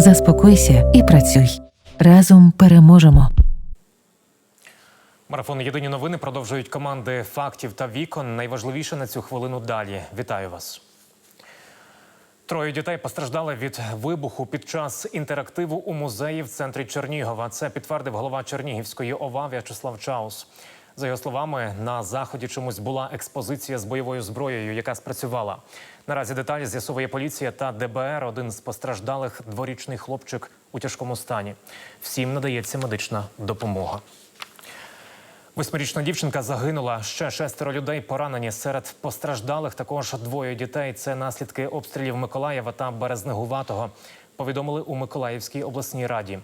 Заспокойся і працюй. Разом переможемо. Марафон Єдині новини продовжують команди фактів та вікон. Найважливіше на цю хвилину далі. Вітаю вас. Троє дітей постраждали від вибуху під час інтерактиву у музеї в центрі Чернігова. Це підтвердив голова Чернігівської ОВА В'ячеслав Чаус. За його словами, на заході чомусь була експозиція з бойовою зброєю, яка спрацювала. Наразі деталі з'ясовує поліція та ДБР. Один з постраждалих дворічний хлопчик у тяжкому стані. Всім надається медична допомога. Восьмирічна дівчинка загинула. Ще шестеро людей поранені. Серед постраждалих також двоє дітей. Це наслідки обстрілів Миколаєва та Березнегуватого. Повідомили у Миколаївській обласній раді.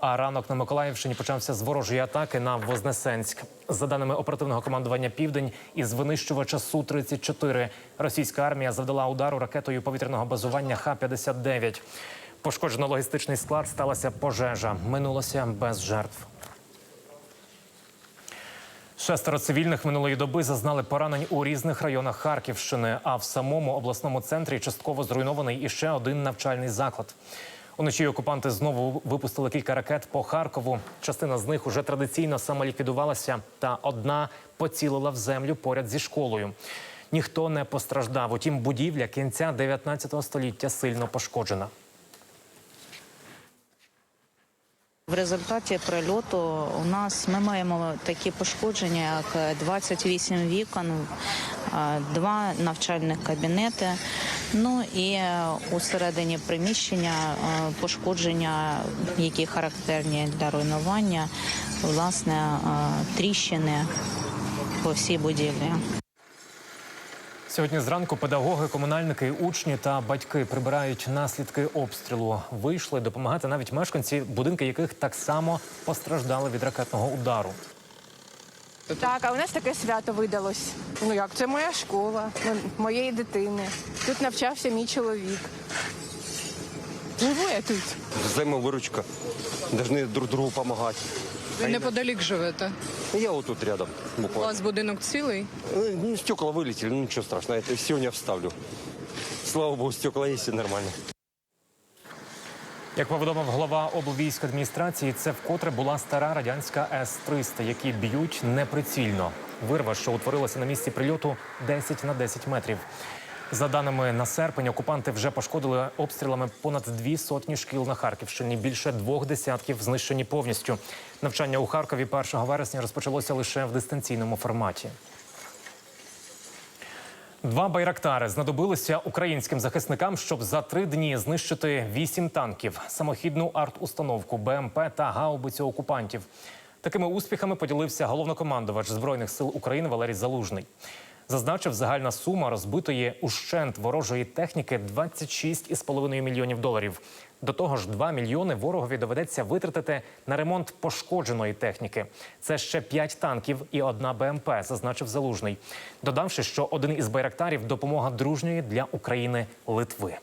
А ранок на Миколаївщині почався з ворожої атаки на Вознесенськ. За даними оперативного командування Південь із винищувача су 34 російська армія завдала удару ракетою повітряного базування Х-59. Пошкоджено логістичний склад. Сталася пожежа. Минулося без жертв. Шестеро цивільних минулої доби зазнали поранень у різних районах Харківщини. А в самому обласному центрі частково зруйнований іще один навчальний заклад. Уночі окупанти знову випустили кілька ракет по Харкову. Частина з них уже традиційно самоліквідувалася, та одна поцілила в землю поряд зі школою. Ніхто не постраждав. Утім, будівля кінця 19 століття сильно пошкоджена. В результаті прильоту у нас ми маємо такі пошкодження, як 28 вікон, два навчальних кабінети. Ну і е, усередині приміщення е, пошкодження, які характерні для руйнування, власне, е, тріщини по всій будівлі. Сьогодні зранку педагоги, комунальники, учні та батьки прибирають наслідки обстрілу. Вийшли допомагати навіть мешканці, будинки яких так само постраждали від ракетного удару. Так, а у нас таке свято видалось. Ну як, це моя школа, ну, моєї дитини. Тут навчався мій чоловік. Живу я тут. Взаимовыручка. Должны друг другу помогать. Ви неподалік живете. Я вот тут рядом У буквально. вас будинок цілий. Э, Ну, стекла вылетели, ну ничего страшного. Это сегодня я вставлю. Слава богу, стекла есть и нормально. Як повідомив голова облвійськадміністрації, це вкотре була стара радянська С-300, які б'ють неприцільно. Вирва, що утворилася на місці прильоту 10 на 10 метрів. За даними на серпень, окупанти вже пошкодили обстрілами понад дві сотні шкіл на Харківщині. Більше двох десятків знищені повністю. Навчання у Харкові 1 вересня розпочалося лише в дистанційному форматі. Два байрактари знадобилися українським захисникам, щоб за три дні знищити вісім танків, самохідну арт-установку, БМП та гаубицю окупантів. Такими успіхами поділився головнокомандувач збройних сил України Валерій Залужний. Зазначив, загальна сума розбитої ущент ворожої техніки 26,5 мільйонів доларів. До того ж, 2 мільйони ворогові доведеться витратити на ремонт пошкодженої техніки. Це ще 5 танків і одна БМП, зазначив Залужний, додавши, що один із байрактарів допомога дружньої для України Литви.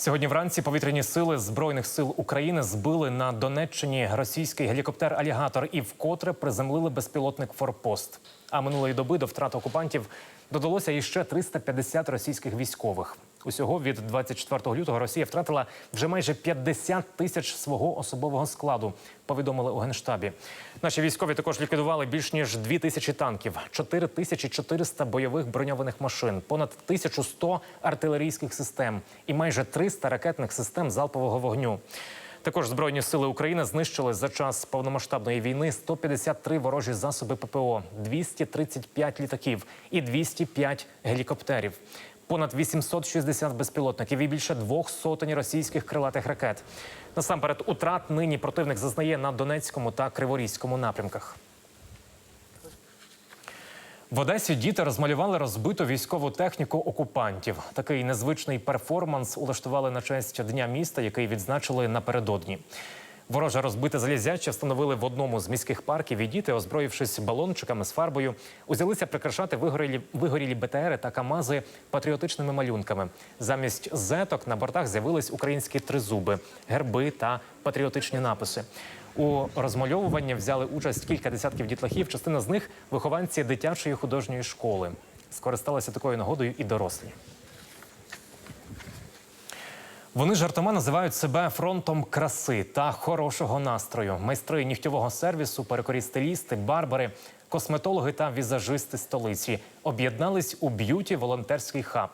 Сьогодні вранці повітряні сили збройних сил України збили на Донеччині російський гелікоптер Алігатор і вкотре приземлили безпілотник Форпост. А минулої доби до втрат окупантів додалося іще 350 російських військових. Усього від 24 лютого Росія втратила вже майже 50 тисяч свого особового складу. Повідомили у генштабі. Наші військові також ліквідували більш ніж 2 тисячі танків, 4 тисячі 400 бойових броньованих машин, понад 1100 артилерійських систем і майже 300 ракетних систем залпового вогню. Також збройні сили України знищили за час повномасштабної війни 153 ворожі засоби ППО, 235 літаків і 205 гелікоптерів. Понад 860 безпілотників і більше двох сотень російських крилатих ракет. Насамперед, утрат нині противник зазнає на Донецькому та Криворізькому напрямках. В Одесі діти розмалювали розбиту військову техніку окупантів. Такий незвичний перформанс улаштували на честь дня міста, який відзначили напередодні. Вороже розбите залізяче встановили в одному з міських парків. І діти, озброївшись балончиками з фарбою, узялися прикрашати вигорілі, вигорілі БТРи та КАМАЗи патріотичними малюнками. Замість зеток на бортах з'явились українські тризуби, герби та патріотичні написи. У розмальовуванні взяли участь кілька десятків дітлахів. Частина з них вихованці дитячої художньої школи. Скористалися такою нагодою і дорослі. Вони жартома називають себе фронтом краси та хорошого настрою. Майстри нігтєвого сервісу, перекорі стилісти, барбари, косметологи та візажисти столиці об'єднались у б'юті волонтерський хаб.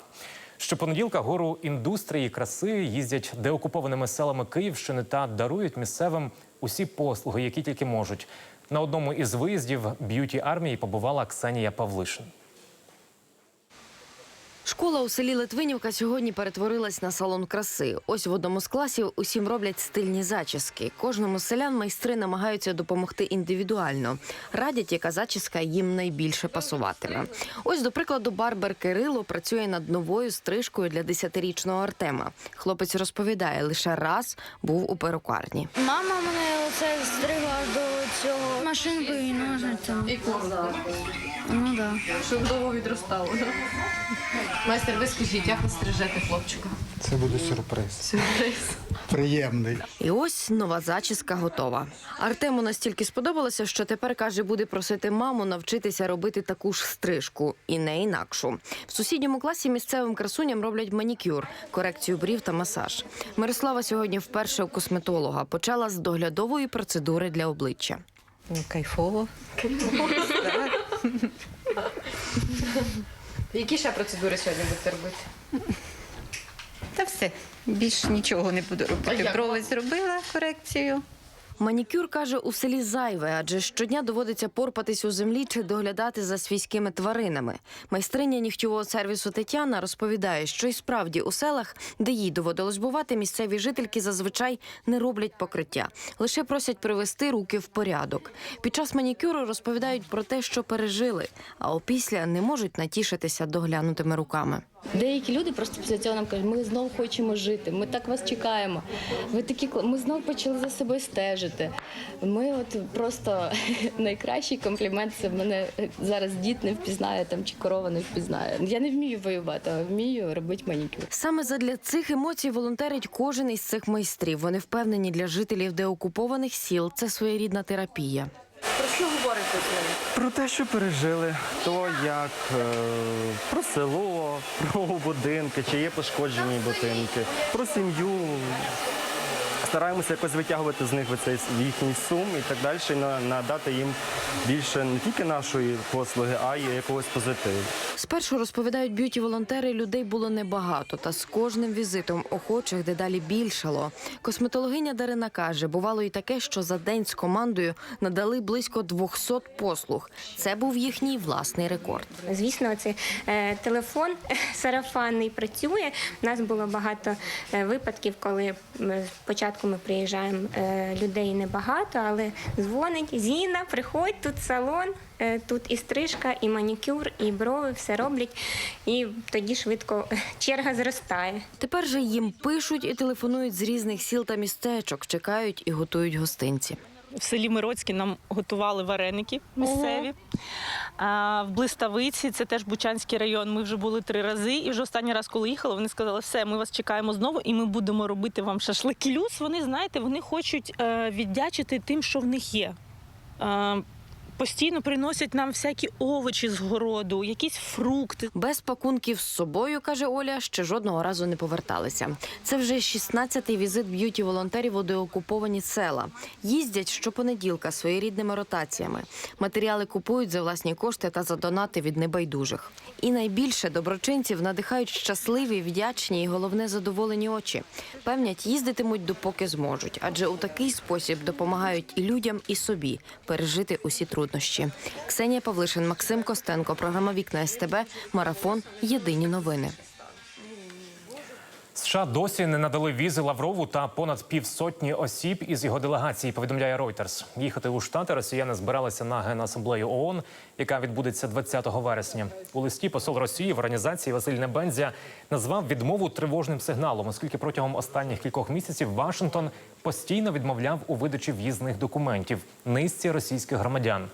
Щопонеділка гору індустрії краси їздять деокупованими селами Київщини та дарують місцевим усі послуги, які тільки можуть. На одному із виїздів б'юті армії побувала Ксенія Павлишин. Школа у селі Литвинівка сьогодні перетворилась на салон краси. Ось в одному з класів усім роблять стильні зачіски. Кожному з селян майстри намагаються допомогти індивідуально. Радять, яка зачіска їм найбільше пасуватиме. Ось, до прикладу, барбер Кирило працює над новою стрижкою для 10-річного Артема. Хлопець розповідає, лише раз був у перукарні. Мама мене оце стригла до цього машинкою і ножницями. І коротко. Ну да. Щоб довго відростало. Да? Майстер, ви скажіть, як ви стрижете хлопчика? Це буде сюрприз. Сюрприз. Приємний. І ось нова зачіска готова. Артему настільки сподобалося, що тепер каже, буде просити маму навчитися робити таку ж стрижку і не інакшу. В сусідньому класі місцевим красуням роблять манікюр, корекцію брів та масаж. Мирослава сьогодні вперше у косметолога почала з доглядової процедури для обличчя. Кайфово. Які ще процедури сьогодні будете робити? Та все. більше нічого не буду робити. Брови зробила корекцію. Манікюр каже у селі зайве, адже щодня доводиться порпатись у землі чи доглядати за свійськими тваринами. Майстриня нігтєвого сервісу Тетяна розповідає, що й справді у селах, де їй доводилось бувати, місцеві жительки зазвичай не роблять покриття, лише просять привести руки в порядок. Під час манікюру розповідають про те, що пережили, а опісля не можуть натішитися доглянутими руками. Деякі люди просто після цього нам кажуть, ми знову хочемо жити, ми так вас чекаємо. Ви такі ми знову почали за собою стежити. Ми от просто найкращий комплімент це мене зараз дід не впізнає там чи корова не впізнає. Я не вмію воювати, а вмію робити манікюр. Саме задля цих емоцій волонтерить кожен із цих майстрів. Вони впевнені для жителів деокупованих сіл це своєрідна терапія. Говорите з ними? Про те, що пережили, то як е, про село, про будинки, чи є пошкоджені будинки, про сім'ю. Стараємося якось витягувати з них оцей їхній сум і так далі, і на- надати їм більше не тільки нашої послуги, а й якогось позитиву. Спершу розповідають б'юті волонтери, людей було небагато, та з кожним візитом охочих дедалі більшало. Косметологиня Дарина каже, бувало і таке, що за день з командою надали близько 200 послуг. Це був їхній власний рекорд. Звісно, це е, телефон сарафанний працює. У нас було багато е, випадків, коли м, спочатку ми приїжджаємо, е, людей небагато, але дзвонить Зіна, приходь тут салон. е, Тут і стрижка, і манікюр, і брови, все роблять, і тоді швидко е, черга зростає. Тепер же їм пишуть і телефонують з різних сіл та містечок, чекають і готують гостинці. В селі Мироцьке нам готували вареники місцеві. А в Блиставиці, це теж Бучанський район. Ми вже були три рази. І вже останній раз, коли їхали, вони сказали, все, ми вас чекаємо знову, і ми будемо робити вам шашлики. Плюс вони, знаєте, вони хочуть е, віддячити тим, що в них є. Е, Постійно приносять нам всякі овочі з городу, якісь фрукти. Без пакунків з собою, каже Оля, ще жодного разу не поверталися. Це вже 16-й візит б'юті волонтерів у деокуповані села. Їздять щопонеділка своєрідними ротаціями. Матеріали купують за власні кошти та за донати від небайдужих. І найбільше доброчинців надихають щасливі, вдячні і головне задоволені очі. Певнять, їздитимуть допоки зможуть, адже у такий спосіб допомагають і людям, і собі пережити усі труднощі. Ксенія Павлишин, Максим Костенко, програма Вікна СТБ, Марафон. Єдині новини. США досі не надали візи Лаврову та понад півсотні осіб із його делегації. Повідомляє Reuters. Їхати у штати росіяни збиралися на генасамблею ООН, яка відбудеться 20 вересня. У листі посол Росії в організації Василь Небензя назвав відмову тривожним сигналом, оскільки протягом останніх кількох місяців Вашингтон постійно відмовляв у видачі в'їзних документів низці російських громадян.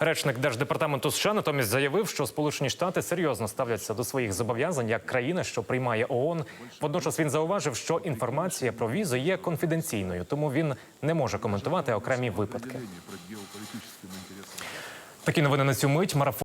Речник держдепартаменту США натомість заявив, що Сполучені Штати серйозно ставляться до своїх зобов'язань як країна, що приймає ООН. Водночас він зауважив, що інформація про візу є конфіденційною, тому він не може коментувати окремі випадки. Такі новини на цю мить. Марафон.